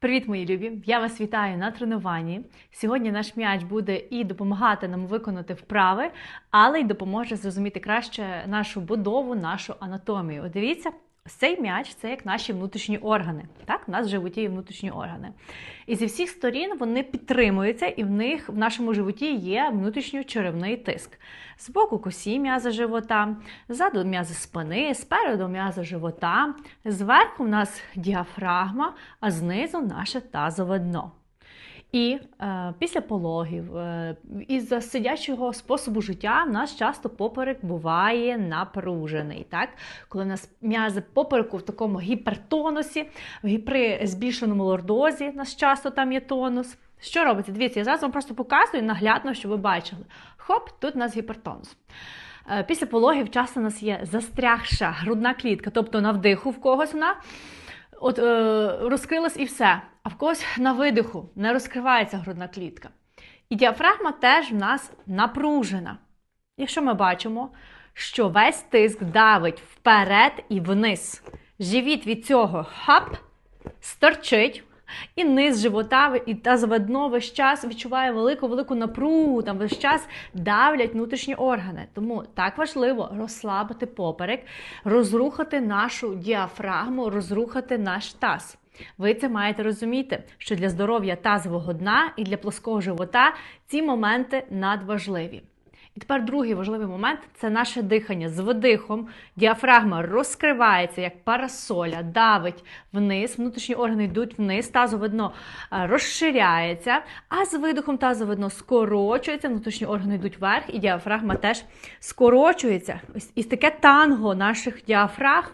Привіт, мої любі! Я вас вітаю на тренуванні. Сьогодні наш м'яч буде і допомагати нам виконати вправи, але й допоможе зрозуміти краще нашу будову, нашу анатомію. Дивіться, цей м'яч це як наші внутрішні органи. Так, у нас в животі є внутрішні органи. І зі всіх сторін вони підтримуються, і в них в нашому животі є внутрішньочеревний тиск. Збоку косі м'язи живота, ззаду м'язи спини, спереду м'язи живота, зверху в нас діафрагма, а знизу наше тазове дно. І е, після пологів, е, із-за сидячого способу життя, нас часто поперек буває напружений. Так? Коли нас м'язи попереку в такому гіпертонусі, в- при збільшеному лордозі, нас часто там є тонус. Що робиться? Дивіться, я зараз вам просто показую наглядно, щоб ви бачили. Хоп, тут у нас гіпертонус. Е, Після пологів часто у нас є застрягша грудна клітка, тобто на вдиху в когось вона от, е, розкрилась і все. А в когось на видиху не розкривається грудна клітка. І діафрагма теж в нас напружена. Якщо ми бачимо, що весь тиск давить вперед і вниз, живіт від цього хап, сторчить, і низ живота і тазове дно весь час відчуває велику-велику напругу, там весь час давлять внутрішні органи. Тому так важливо розслабити поперек, розрухати нашу діафрагму, розрухати наш таз. Ви це маєте розуміти, що для здоров'я тазового дна і для плоского живота ці моменти надважливі. І тепер другий важливий момент це наше дихання. З видихом діафрагма розкривається як парасоля, давить вниз, внутрішні органи йдуть вниз, тазове дно е, розширяється, а з видихом тазове дно скорочується, внутрішні органи йдуть вверх, і діафрагма теж скорочується. Ось і таке танго наших діафрагм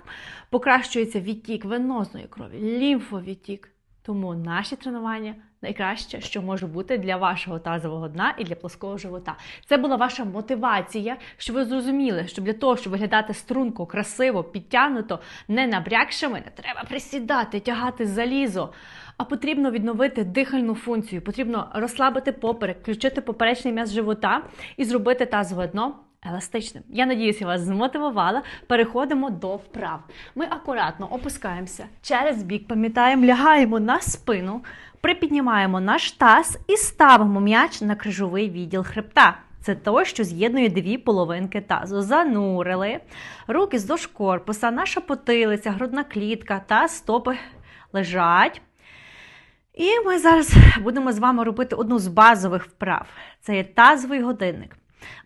покращується відтік венозної крові, лімфовідтік. Тому наші тренування найкраще, що може бути для вашого тазового дна і для плоского живота. Це була ваша мотивація, щоб ви зрозуміли, що для того, щоб виглядати струнко, красиво, підтягнуто, не набрякшими, не треба присідати, тягати залізо. А потрібно відновити дихальну функцію, потрібно розслабити поперек, включити поперечний м'яз живота і зробити тазове дно еластичним. Я надіюся, вас змотивувала. Переходимо до вправ. Ми акуратно опускаємося через бік, пам'ятаємо, лягаємо на спину, припіднімаємо наш таз і ставимо м'яч на крижовий відділ хребта. Це то, що з'єднує дві половинки тазу. Занурили. Руки здовж корпуса, наша потилиця, грудна клітка та стопи лежать. І ми зараз будемо з вами робити одну з базових вправ. Це є тазовий годинник.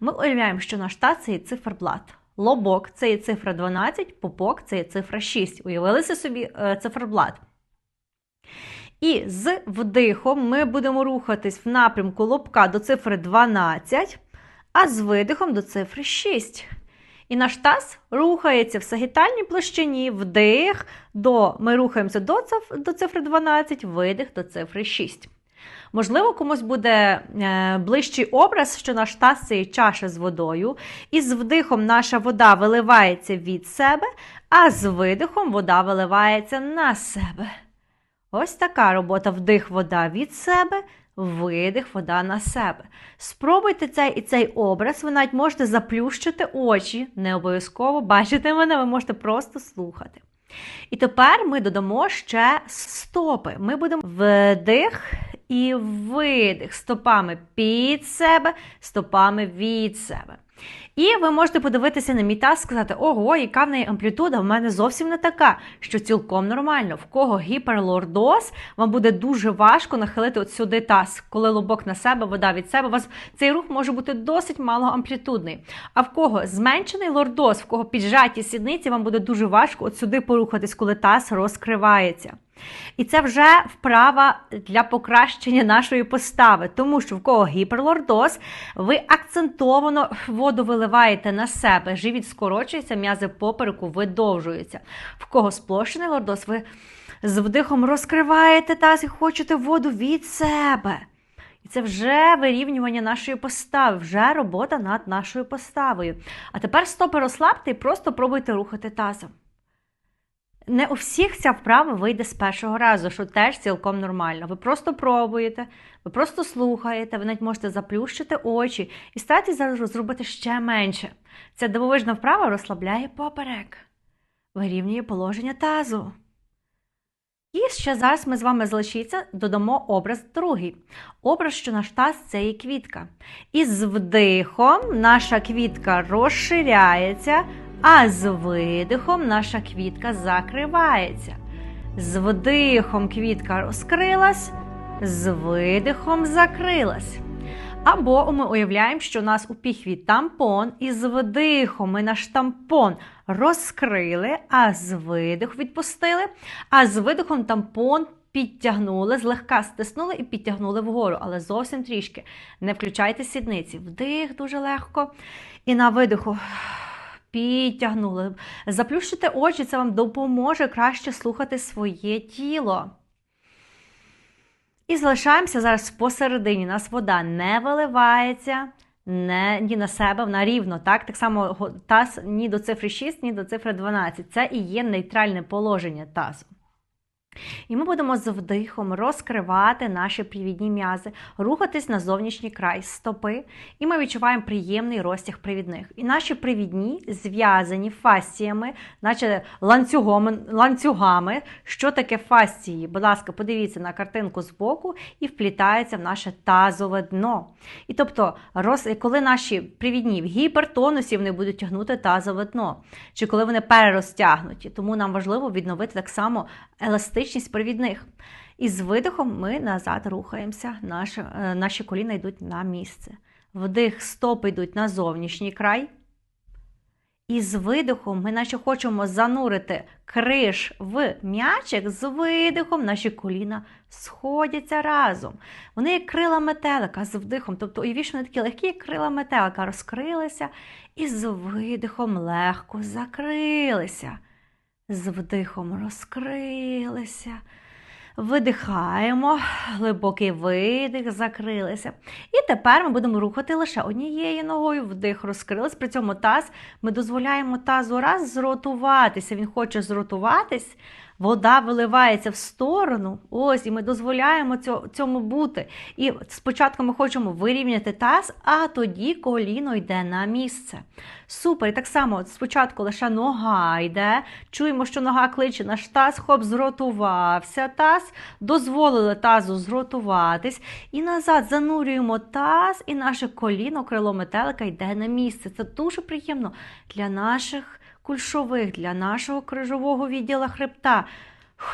Ми уявляємо, що наш таз це є циферблат. Лобок це є цифра 12, попок це є цифра 6. Уявилися собі е, циферблат. І з вдихом ми будемо рухатись в напрямку лобка до цифри 12, а з видихом до цифри 6. І наш таз рухається в сагітальній площині, вдих, до, ми рухаємося до цифри 12, видих до цифри 6. Можливо, комусь буде е, ближчий образ, що наш таз це є чаша з водою, і з вдихом наша вода виливається від себе, а з видихом вода виливається на себе. Ось така робота вдих вода від себе, видих вода на себе. Спробуйте цей і цей образ, ви навіть можете заплющити очі, не обов'язково бачите мене, ви можете просто слухати. І тепер ми додамо ще стопи. Ми будемо вдих і видих стопами під себе, стопами від себе. І ви можете подивитися на мій таз, сказати, ого, яка в неї амплітуда, в мене зовсім не така, що цілком нормально. В кого гіперлордоз, вам буде дуже важко нахилити от сюди таз, коли лобок на себе, вода від себе. У вас цей рух може бути досить малоамплітудний. А в кого зменшений лордоз, в кого піджаті сідниці, вам буде дуже важко от сюди порухатись, коли таз розкривається. І це вже вправа для покращення нашої постави, тому що в кого гіперлордоз, ви акцентовано воду виливаєте на себе, живіт скорочується, м'язи попереку видовжуються. В кого сплощений лордоз, ви з вдихом розкриваєте таз і хочете воду від себе. І це вже вирівнювання нашої постави, вже робота над нашою поставою. А тепер стопи розслабте і просто пробуйте рухати тазом. Не у всіх ця вправа вийде з першого разу, що теж цілком нормально. Ви просто пробуєте, ви просто слухаєте, ви навіть можете заплющити очі і старайтесь зараз зробити ще менше. Ця дивовижна вправа розслабляє поперек, вирівнює положення тазу. І ще зараз ми з вами залишиться, додамо образ другий. Образ, що наш таз це є квітка. І з вдихом наша квітка розширяється, а з видихом наша квітка закривається. З вдихом квітка розкрилась, з видихом закрилась. Або ми уявляємо, що у нас у піхві тампон, і з вдихом ми наш тампон розкрили, а з видиху відпустили, а з видихом тампон підтягнули, злегка стиснули і підтягнули вгору, але зовсім трішки. Не включайте сідниці. Вдих дуже легко. І на видиху. Підтягнули. Заплющите очі, це вам допоможе краще слухати своє тіло. І залишаємося зараз посередині. У нас вода не виливається не, ні на себе, вона рівно. Так Так само таз ні до цифри 6, ні до цифри 12. Це і є нейтральне положення тазу. І ми будемо з вдихом розкривати наші привідні м'язи, рухатись на зовнішній край стопи, і ми відчуваємо приємний розтяг привідних. І наші привідні зв'язані фасціями, наче ланцюгами, ланцюгами. Що таке фасції? Будь ласка, подивіться на картинку збоку і вплітається в наше тазове дно. І тобто, роз... коли наші привідні в гіпертонусі вони будуть тягнути тазове дно, чи коли вони перерозтягнуті, тому нам важливо відновити так само еластичність провідних. І з видихом ми назад рухаємося, наші, е, наші коліна йдуть на місце. Вдих, стопи йдуть на зовнішній край. І з видихом ми наче хочемо занурити криш в м'ячик, з видихом наші коліна сходяться разом. Вони як крила метелика з вдихом. Тобто, уявіть, вони такі легкі, як крила метелика, розкрилися і з видихом легко закрилися з вдихом розкрилися. Видихаємо, глибокий видих, закрилися. І тепер ми будемо рухати лише однією ногою, вдих розкрились. При цьому таз ми дозволяємо тазу раз зротуватися. Він хоче зротуватись, вода виливається в сторону. Ось, і ми дозволяємо цьому бути. І спочатку ми хочемо вирівняти таз, а тоді коліно йде на місце. Супер. І так само спочатку лише нога йде. Чуємо, що нога кличе наш таз, хоп, зротувався таз, дозволили тазу зротуватись. І назад занурюємо таз, і наше коліно, крило метелика йде на місце. Це дуже приємно для наших кульшових, для нашого крижового відділу хребта.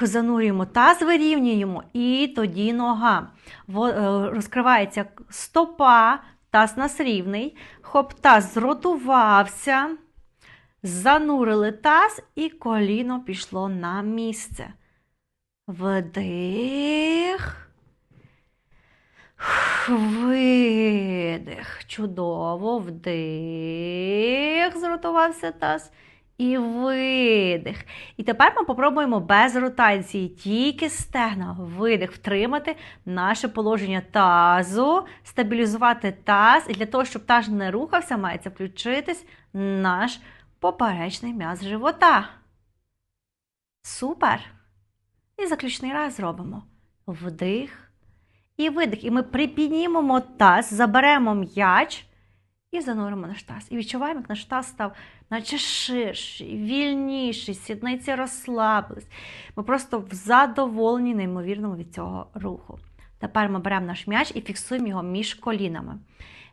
Занурюємо таз, вирівнюємо, і тоді нога. Е, розкривається стопа, таз нас рівний. Хоп, таз зротувався. Занурили таз, і коліно пішло на місце. Вдих. Видих. Чудово, вдих, зротувався таз і видих. І тепер ми попробуємо без ротації, тільки стегна, видих, втримати наше положення тазу, стабілізувати таз. І для того, щоб таз не рухався, мається включитись наш поперечний м'яз живота. Супер! І заключний раз зробимо вдих і видих. І ми припіднімемо таз, заберемо м'яч і зануримо наш таз. І відчуваємо, як наш таз став наче ширший, вільніший, сідниці розслабились. Ми просто в задоволенні, неймовірному від цього руху. Тепер ми беремо наш м'яч і фіксуємо його між колінами.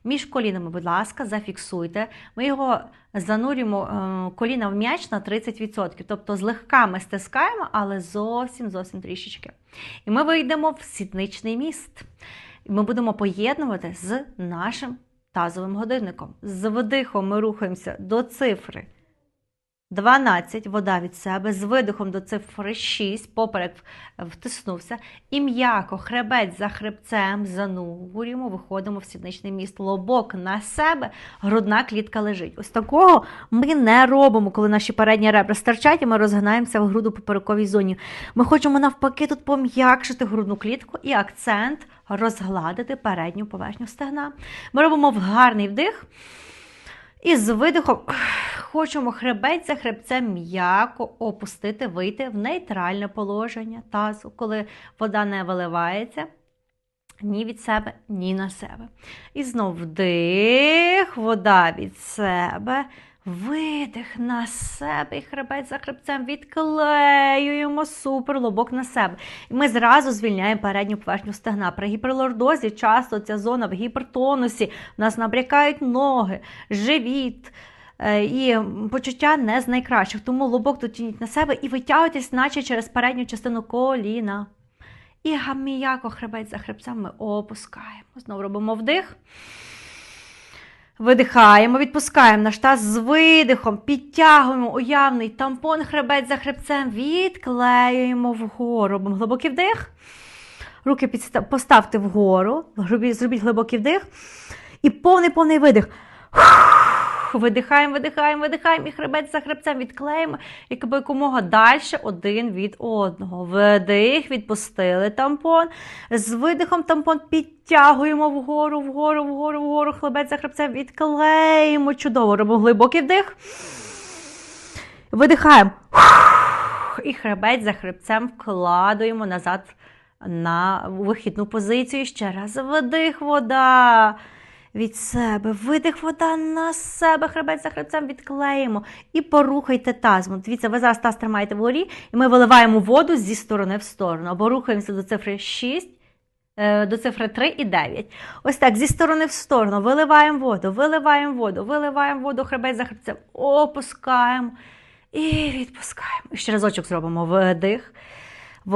Між колінами, будь ласка, зафіксуйте. Ми його занурюємо е, коліна в м'яч на 30%. Тобто злегка ми стискаємо, але зовсім зовсім трішечки. І ми вийдемо в сідничний міст. Ми будемо поєднувати з нашим тазовим годинником. З вдихом ми рухаємося до цифри 12, вода від себе, з видихом до цифри 6, поперек втиснувся. І м'яко хребець за хребцем занурюємо, виходимо в сідничний міст. Лобок на себе, грудна клітка лежить. Ось такого ми не робимо, коли наші передні ребра стирчать, і ми розгинаємося в груду поперековій зоні. Ми хочемо навпаки тут пом'якшити грудну клітку і акцент розгладити передню поверхню стегна. Ми робимо гарний вдих. І з видихом хочемо хребець за хребцем м'яко опустити, вийти в нейтральне положення тазу, коли вода не виливається ні від себе, ні на себе. І знов вдих, вода від себе, Видих на себе і хребець за хребцем відклеюємо супер лобок на себе. І ми зразу звільняємо передню поверхню стегна. При гіперлордозі часто ця зона в гіпертонусі, в нас набрякають ноги, живіт. е, І почуття не з найкращих. Тому лобок дотягніть на себе і витягуйтесь, наче через передню частину коліна. І га- м'яко хребець за хребцем ми опускаємо. Знову робимо вдих. Видихаємо, відпускаємо наш таз з видихом, підтягуємо уявний тампон хребець за хребцем, відклеюємо вгору. Робимо глибокий вдих. Руки поставте вгору, Зробіть- глибокий вдих. І повний-повний видих. Видихаємо, видихаємо, видихаємо, і хребець за хребцем відклеїмо, якби якомога далі один від одного. Вдих, відпустили тампон. З видихом тампон підтягуємо вгору, вгору, вгору, вгору, хребець за хребцем відклеїмо. Чудово. Робимо глибокий вдих. Видихаємо. І хребець за хребцем вкладуємо назад на вихідну позицію. Ще раз вдих, вода від себе. Видих вода на себе, хребець за хребцем відклеїмо і порухайте тазом. Дивіться, ви зараз таз тримаєте вгорі, і ми виливаємо воду зі сторони в сторону. Або рухаємося до цифри 6, е, до цифри 3 і 9. Ось так, зі сторони в сторону. Виливаємо воду, виливаємо воду, виливаємо воду, хребець за хребцем, опускаємо і відпускаємо. І ще разочок зробимо вдих. Е,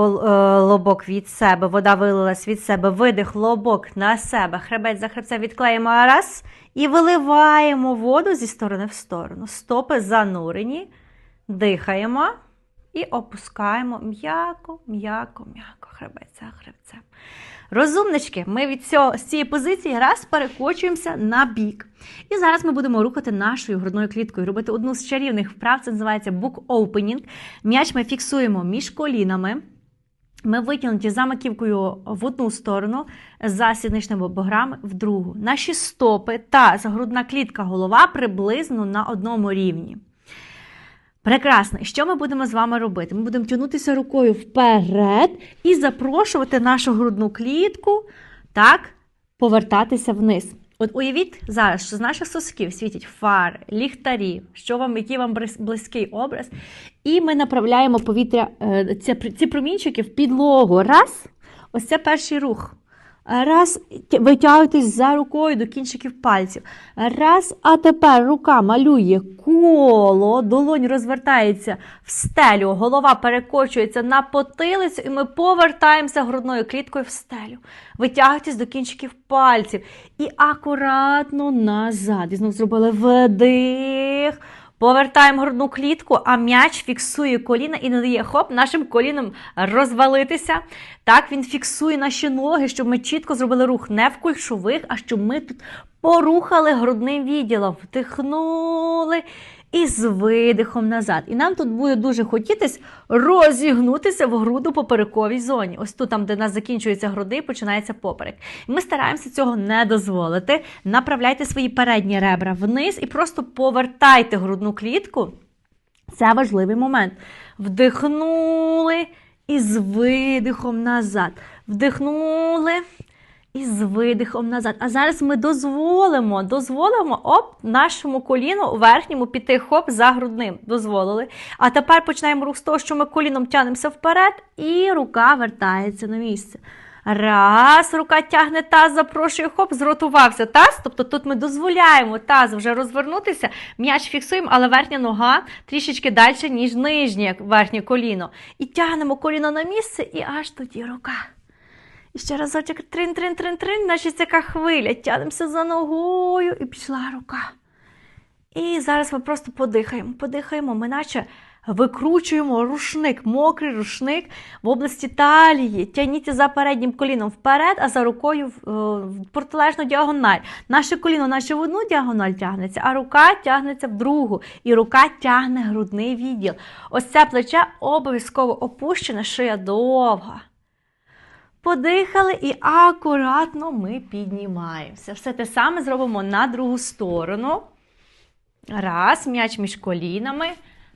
Лобок від себе, вода вилилась від себе, видих, лобок на себе, хребець за хребцем відклеїмо раз і виливаємо воду зі сторони в сторону. Стопи занурені, дихаємо і опускаємо м'яко, м'яко, м'яко, хребець за хребцем. Розумнички, ми від цього, з цієї позиції раз перекочуємося на бік. І зараз ми будемо рухати нашою грудною кліткою, робити одну з чарівних вправ, це називається book opening. М'яч ми фіксуємо між колінами. Ми витягнуті за маківкою в одну сторону, за сідничними бограми в другу. Наші стопи та грудна клітка голова приблизно на одному рівні. Прекрасно. Що ми будемо з вами робити? Ми будемо тягнутися рукою вперед і запрошувати нашу грудну клітку так, повертатися вниз. От уявіть зараз, що з наших сосків світять фари, ліхтарі, що вам, який вам близький образ, і ми направляємо повітря, е, ці, ці промінчики в підлогу. Раз, ось це перший рух. Раз, витягуйтесь за рукою до кінчиків пальців. Раз, а тепер рука малює коло, долонь розвертається в стелю, голова перекочується на потилицю, і ми повертаємося грудною кліткою в стелю. Витягуйтесь до кінчиків пальців і акуратно назад. І знову зробили вдих. Повертаємо грудну клітку, а м'яч фіксує коліна і не дає хоп нашим колінам розвалитися. Так, він фіксує наші ноги, щоб ми чітко зробили рух не в кульшових, а щоб ми тут порухали грудним відділом, вдихнули і з видихом назад. І нам тут буде дуже хотітись розігнутися в груду поперековій зоні. Ось тут, там, де у нас закінчується груди, починається поперек. Ми стараємося цього не дозволити. Направляйте свої передні ребра вниз і просто повертайте грудну клітку. Це важливий момент. Вдихнули і з видихом назад. Вдихнули і з видихом назад. А зараз ми дозволимо, дозволимо оп, нашому коліну верхньому піти хоп за грудним. Дозволили. А тепер починаємо рух з того, що ми коліном тягнемося вперед, і рука вертається на місце. Раз, рука тягне таз, запрошує, хоп, зротувався таз. Тобто тут ми дозволяємо таз вже розвернутися, м'яч фіксуємо, але верхня нога трішечки далі, ніж нижнє верхнє коліно. І тягнемо коліно на місце, і аж тоді рука. І ще разочок трин-трин-трин-трин, наче така хвиля. Тянемося за ногою і пішла рука. І зараз ми просто подихаємо, подихаємо, ми наче викручуємо рушник, мокрий рушник в області талії. Тягніться за переднім коліном вперед, а за рукою е, в протилежну діагональ. Наше коліно наче в одну діагональ тягнеться, а рука тягнеться в другу. І рука тягне грудний відділ. Ось це плече обов'язково опущене, шия довга. Подихали і акуратно ми піднімаємося. Все те саме зробимо на другу сторону. Раз, м'яч між колінами.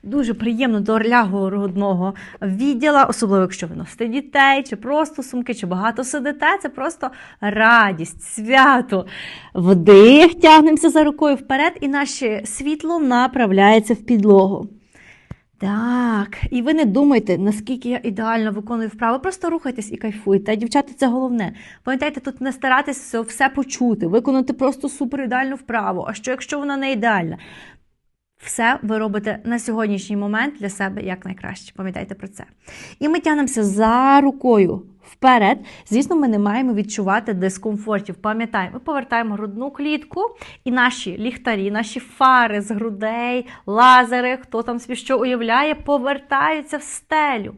Дуже приємно до орлягого грудного відділа, особливо якщо ви носите дітей, чи просто сумки, чи багато сидите. Це просто радість, свято. Вдих, тягнемося за рукою вперед, і наше світло направляється в підлогу. Так, і ви не думайте, наскільки я ідеально виконую вправи. Просто рухайтесь і кайфуйте. Дівчата, це головне. Пам'ятайте, тут не старатися все почути, виконати просто супер ідеальну вправу. А що, якщо вона не ідеальна? Все ви робите на сьогоднішній момент для себе як найкраще. Пам'ятайте про це. І ми тягнемося за рукою вперед. Звісно, ми не маємо відчувати дискомфортів. Пам'ятаємо, ми повертаємо грудну клітку, і наші ліхтарі, наші фари з грудей, лазери, хто там собі що уявляє, повертаються в стелю.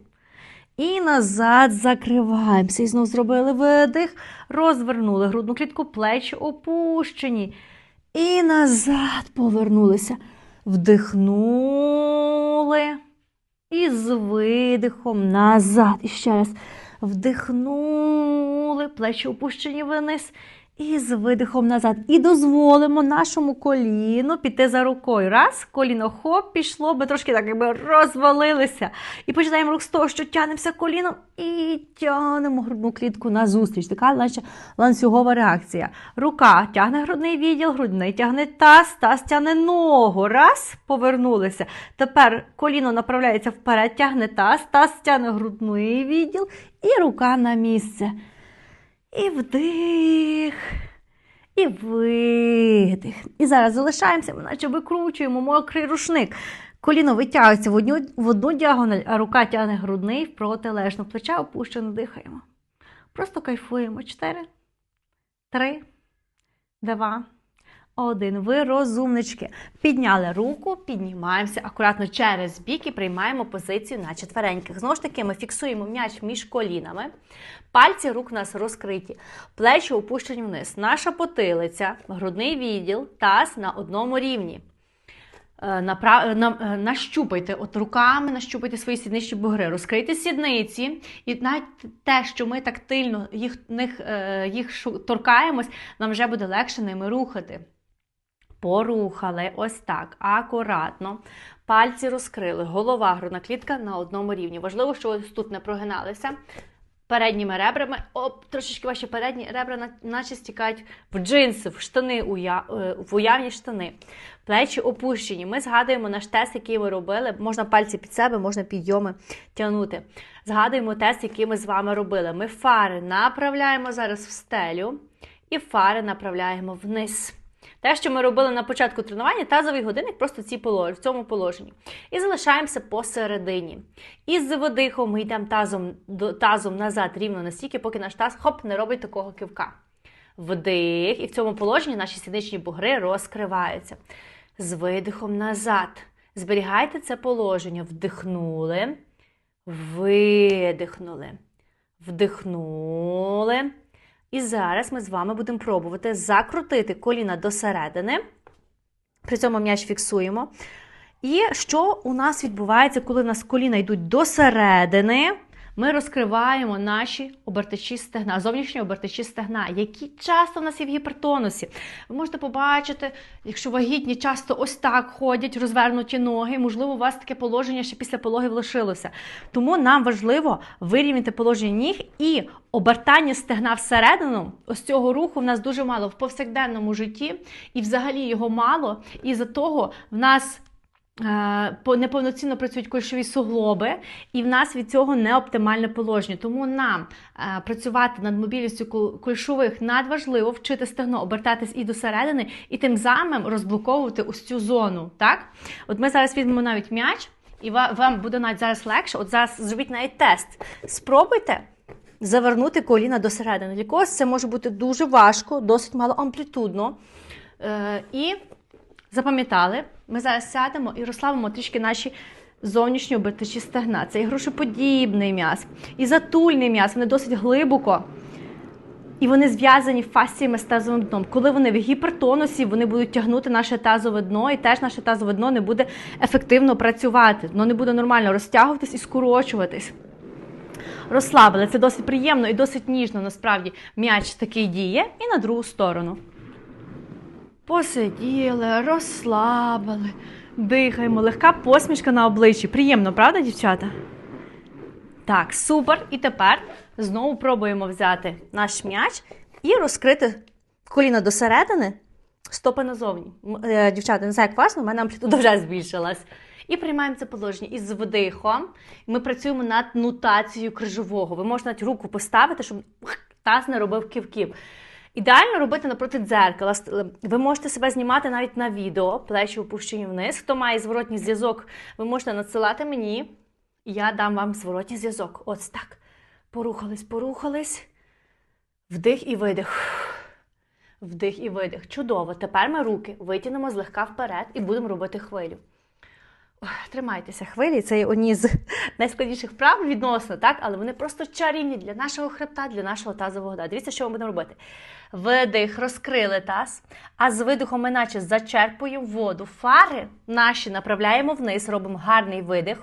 І назад закриваємося. І знову зробили видих, розвернули грудну клітку, плечі опущені. І назад повернулися. Вдихнули. І з видихом назад. І ще раз. Вдихнули, плечі опущені вниз. І з видихом назад. І дозволимо нашому коліну піти за рукою. Раз, коліно хоп, пішло, ми трошки так якби розвалилися. І починаємо рух з того, що тягнемося коліном і тягнемо грудну клітку назустріч. Така наче ланцюгова реакція. Рука тягне грудний відділ, грудний тягне таз, таз тягне ногу. Раз, повернулися. Тепер коліно направляється вперед, тягне таз, таз тягне грудний відділ і рука на місце. І вдих. І видих. І зараз залишаємося, наче викручуємо мокрий рушник. Коліно витягується в одну, в одну діагональ, а рука тягне грудний в протилежну. Плеча опущено, дихаємо. Просто кайфуємо. Чотири, три, два, один. Ви розумнички. Підняли руку, піднімаємося акуратно через бік і приймаємо позицію на четвереньких. Знову ж таки, ми фіксуємо м'яч між колінами. Пальці рук у нас розкриті, плечі опущені вниз. Наша потилиця, грудний відділ, таз на одному рівні. Е, Направ... на... е, Нащупайте от руками, нащупайте свої сідничні бугри, розкрийте сідниці, і навіть те, що ми тактильно їх, них, е, їх торкаємось, нам вже буде легше ними рухати. Порухали ось так, акуратно. Пальці розкрили, голова, грудна клітка на одному рівні. Важливо, що ось тут не прогиналися. Передніми ребрами, оп, трошечки ваші передні ребра наче стікають в джинси, в штани, е, в уявні штани. Плечі опущені. Ми згадуємо наш тест, який ми робили. Можна пальці під себе, можна підйоми тягнути. Згадуємо тест, який ми з вами робили. Ми фари направляємо зараз в стелю і фари направляємо вниз. Те, що ми робили на початку тренування, тазовий годинник просто ці в цьому положенні. І залишаємося посередині. І з видихом ми йдемо тазом, тазом назад рівно настільки, поки наш таз хоп, не робить такого кивка. Вдих, і в цьому положенні наші сідничні бугри розкриваються. З видихом назад. Зберігайте це положення. Вдихнули, видихнули, вдихнули. І зараз ми з вами будемо пробувати закрутити коліна досередини. При цьому м'яч фіксуємо. І що у нас відбувається, коли у нас коліна йдуть до середини? Ми розкриваємо наші обертачі стегна, зовнішні обертачі стегна, які часто в нас є в гіпертонусі. Ви можете побачити, якщо вагітні часто ось так ходять, розвернуті ноги, можливо, у вас таке положення ще після пологів лишилося. Тому нам важливо вирівняти положення ніг і обертання стегна всередину. Ось цього руху в нас дуже мало в повсякденному житті, і взагалі його мало. І за того в нас. Е, по- неповноцінно працюють кульшові суглоби, і в нас від цього неоптимальне положення. Тому нам е, працювати над мобільністю кульшових надважливо вчити стегно обертатись і до середини, і тим самим розблоковувати ось цю зону. Так? От ми зараз візьмемо навіть м'яч, і вам буде навіть зараз легше. От зараз зробіть навіть тест. Спробуйте. Завернути коліна до середини. Для когось це може бути дуже важко, досить мало амплітудно. Е, і Запам'ятали, ми зараз сядемо і розслабимо трішки наші зовнішні обертачі стегна. Це і грушеподібний м'яз, і затульний м'яз. Вони досить глибоко. І вони зв'язані фасціями з тазовим дном. Коли вони в гіпертонусі, вони будуть тягнути наше тазове дно, і теж наше тазове дно не буде ефективно працювати. Воно не буде нормально розтягуватись і скорочуватись. Розслабили. Це досить приємно і досить ніжно, насправді, м'яч такий діє, і на другу сторону. Посиділи, розслабили, Дихаємо. Легка посмішка на обличчі. Приємно, правда, дівчата? Так, супер. І тепер знову пробуємо взяти наш м'яч і розкрити коліна до середини, стопи назовні. Е, Дівчата, не знаю, як але в мене амплітуда вже збільшилась. І приймаємо це положення із вдихом. Ми працюємо над нутацією крижового. Ви можете навіть руку поставити, щоб таз не робив ківків. Ідеально робити напроти дзеркала. Ви можете себе знімати навіть на відео, плечі опущені вниз. Хто має зворотній зв'язок, ви можете надсилати мені. Я дам вам зворотній зв'язок. Ось так. Порухались, порухались. Вдих і видих. Вдих і видих. Чудово. Тепер ми руки витягнемо злегка вперед і будемо робити хвилю. Тримайтеся хвилі, це одні з найскладніших вправ відносно, так? але вони просто чарівні для нашого хребта, для нашого тазового дна. Дивіться, що ми будемо робити. Видих, розкрили таз, а з видихом ми наче зачерпуємо воду. Фари наші направляємо вниз, робимо гарний видих,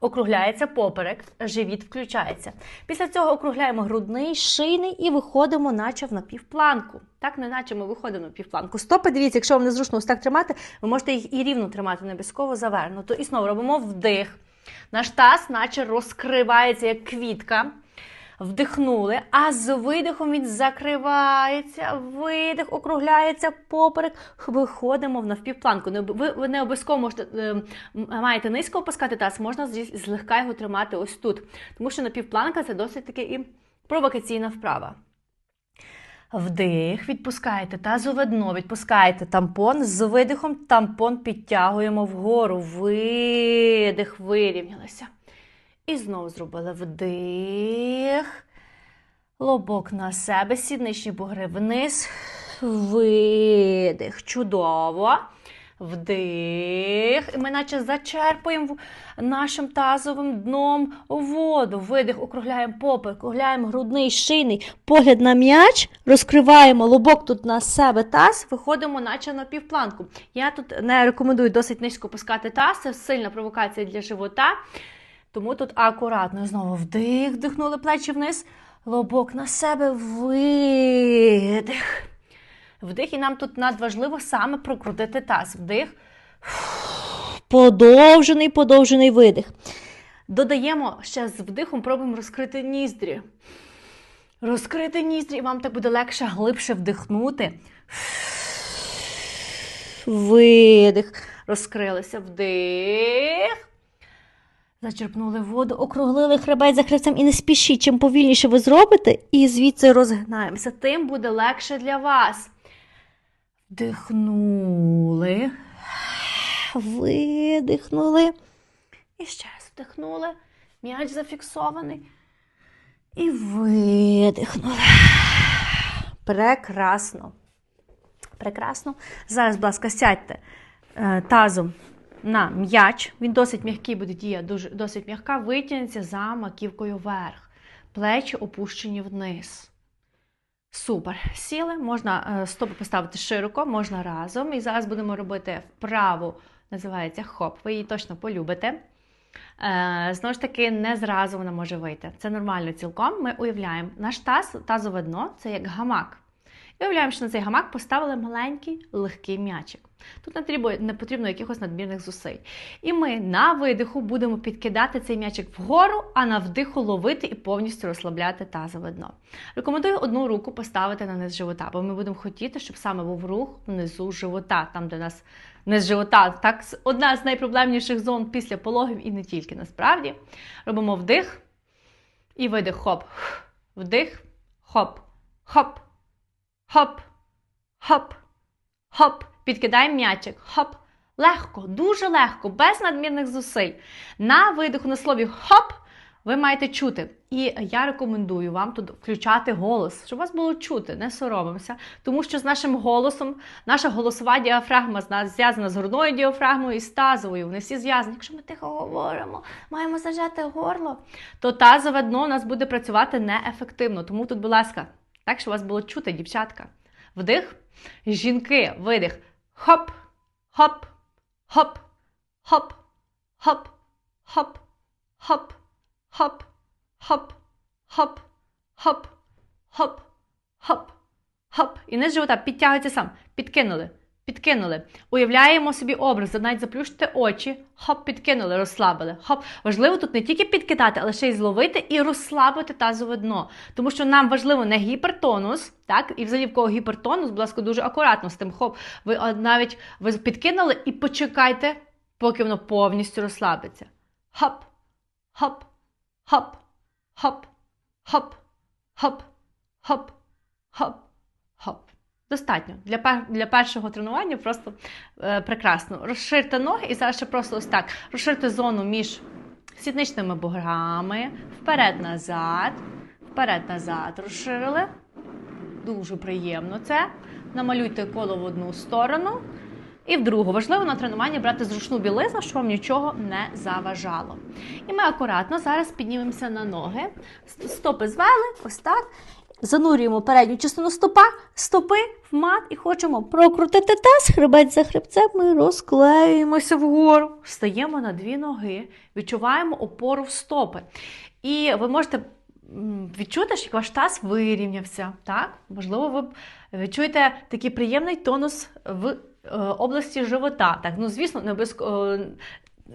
округляється поперек, живіт включається. Після цього округляємо грудний, шийний і виходимо, наче в напівпланку. Так, не наче ми виходимо в напівпланку. Стопи, дивіться, якщо вам незручно ось так тримати, ви можете їх і рівно тримати, не обов'язково завернуто. І знову робимо вдих. Наш таз, наче розкривається як квітка. Вдихнули, а з видихом він закривається, видих, округляється поперек. Виходимо в навпівпланку. Ви, не обов'язково можете е, маєте низько опускати таз, можна злегка його тримати ось тут. Тому що напівпланка це досить таки і провокаційна вправа. Вдих, відпускаєте тазове дно, відпускаєте тампон з видихом, тампон підтягуємо вгору. Видих, вирівнялися. І знову зробили вдих. Лобок на себе, сідничні бугри вниз. Видих. Чудово. Вдих. І ми наче зачерпуємо нашим тазовим дном воду. Видих, округляємо попи, округляємо грудний, шийний, погляд на м'яч, розкриваємо лобок тут на себе таз, виходимо наче на півпланку. Я тут не рекомендую досить низько пускати таз, це сильна провокація для живота. Тому тут акуратно знову вдих, вдихнули плечі вниз, лобок на себе, видих. Вдих, і нам тут надважливо саме прокрутити таз. Вдих. Подовжений, подовжений видих. Додаємо ще з вдихом, пробуємо розкрити ніздрі. Розкрити ніздрі, і вам так буде легше, глибше вдихнути. Видих. Розкрилися. Вдих. Зачерпнули воду, округлили хребет за хребцем і не спішіть. Чим повільніше ви зробите, і звідси розгинаємося. Тим буде легше для вас. Вдихнули. Видихнули. І ще раз вдихнули. М'яч зафіксований. І видихнули. Прекрасно. Прекрасно. Зараз, будь ласка, сядьте е, тазом на м'яч. Він досить м'який буде дія, дуже, досить м'яка. Витягнеться за маківкою вверх. Плечі опущені вниз. Супер. Сіли. Можна е, стопи поставити широко, можна разом. І зараз будемо робити вправу, називається хоп. Ви її точно полюбите. Е, знову ж таки, не зразу вона може вийти. Це нормально цілком. Ми уявляємо, наш таз, тазове дно це як гамак. І уявляємо, що на цей гамак поставили маленький легкий м'ячик. Тут не потрібно, не потрібно якихось надмірних зусиль. І ми на видиху будемо підкидати цей м'ячик вгору, а на вдиху ловити і повністю розслабляти тазове дно. Рекомендую одну руку поставити на низ живота, бо ми будемо хотіти, щоб саме був рух внизу живота, там, де нас низ живота. Так, одна з найпроблемніших зон після пологів і не тільки насправді. Робимо вдих і видих. Хоп. Вдих, хоп, хоп, хоп, хоп, хоп. Підкидаємо м'ячик. Хоп. Легко, дуже легко, без надмірних зусиль. На видиху на слові хоп ви маєте чути. І я рекомендую вам тут включати голос, щоб вас було чути, не соромимося. Тому що з нашим голосом, наша голосова діафрагма зв'язана з грудною діафрагмою і з тазовою. Вони всі зв'язані. Якщо ми тихо говоримо, маємо зажати горло, то тазове дно у нас буде працювати неефективно. Тому тут, будь ласка, так, щоб вас було чути, дівчатка. Вдих, жінки, видих. Хоп, хоп, хоп, хоп, хоп, хоп, хоп, хоп, хоп, хоп, хоп, хоп, хоп, хоп. І низ живота підтягується сам. Підкинули. Підкинули. Уявляємо собі образ, навіть заплющити очі, хоп, підкинули, розслабили. Хоп. Важливо тут не тільки підкидати, але ще й зловити і розслабити тазове дно. Тому що нам важливо не гіпертонус, так? І взагалі в кого гіпертонус, будь ласка, дуже акуратно з тим. Хоп, ви навіть ви підкинули і почекайте, поки воно повністю розслабиться. Хоп, хоп, хоп, хоп, хоп, хоп, хоп, хоп, хоп. Достатньо. Для, пер- для першого тренування просто е, прекрасно. Розширте ноги і зараз ще просто ось так. Розширте зону між сідничними буграми, вперед-назад, вперед-назад розширили. Дуже приємно це. Намалюйте коло в одну сторону. І в другу. Важливо на тренуванні брати зручну білизну, щоб вам нічого не заважало. І ми акуратно зараз піднімемося на ноги. Стопи звели, ось так. Занурюємо передню частину стопа, стопи в мат і хочемо прокрутити таз, хребець за хребцем. Ми розклеюємося вгору. Встаємо на дві ноги, відчуваємо опору в стопи. І ви можете відчути, що ваш таз вирівнявся. Так? Можливо, ви відчуєте такий приємний тонус в е, області живота. Так, ну звісно, не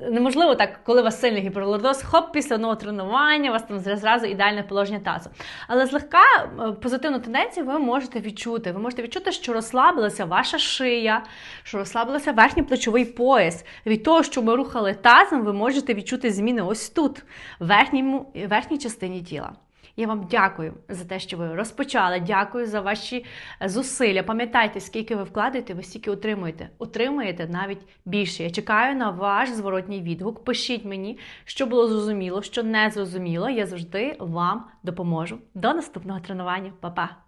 Неможливо так, коли у вас сильний гіперлордоз, хоп, після одного тренування, у вас там зразу ідеальне положення тазу. Але злегка е, позитивну тенденцію ви можете відчути. Ви можете відчути, що розслабилася ваша шия, що розслабилася верхній плечовий пояс. Від того, що ми рухали тазом, ви можете відчути зміни ось тут, в верхній, верхній частині тіла. Я вам дякую за те, що ви розпочали. Дякую за ваші е, зусилля. Пам'ятайте, скільки ви вкладаєте, ви стільки отримуєте. Отримуєте навіть більше. Я чекаю на ваш зворотній відгук. Пишіть мені, що було зрозуміло, що не зрозуміло. Я завжди вам допоможу. До наступного тренування. Па-па!